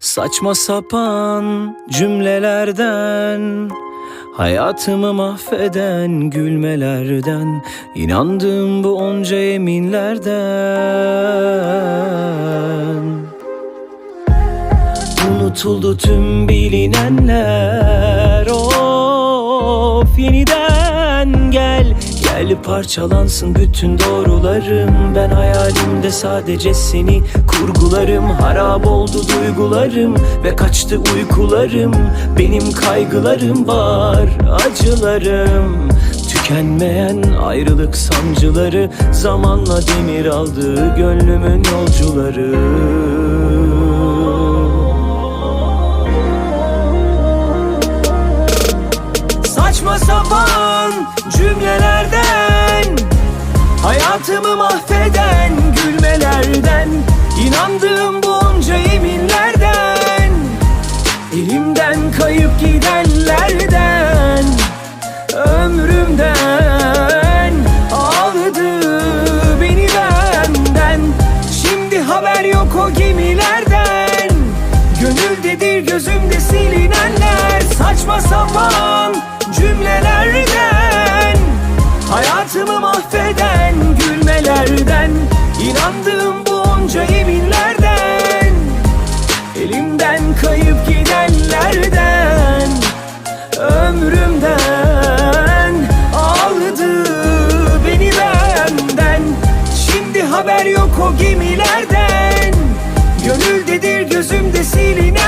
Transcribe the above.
Saçma sapan cümlelerden Hayatımı mahveden gülmelerden inandığım bu onca yeminlerden Unutuldu tüm bilinenler Of yeniden gel. Gel parçalansın bütün doğrularım Ben hayalimde sadece seni. Kurgularım Harap oldu duygularım ve kaçtı uykularım. Benim kaygılarım var acılarım. Tükenmeyen ayrılık sancıları Zamanla demir aldı gönlümün yolcuları. Saçma sapan cümlelerden Hayatımı mahveden o gemilerden Gönüldedir gözümde silinenler Saçma sapan cümlelerden Hayatımı mahveden gülmelerden İnandığım bu onca yeminlerden Elimden kayıp gidenlerden Ömrümden aldı beni benden. Şimdi haber yok o gemilerden Gönüldedir gözümde silinen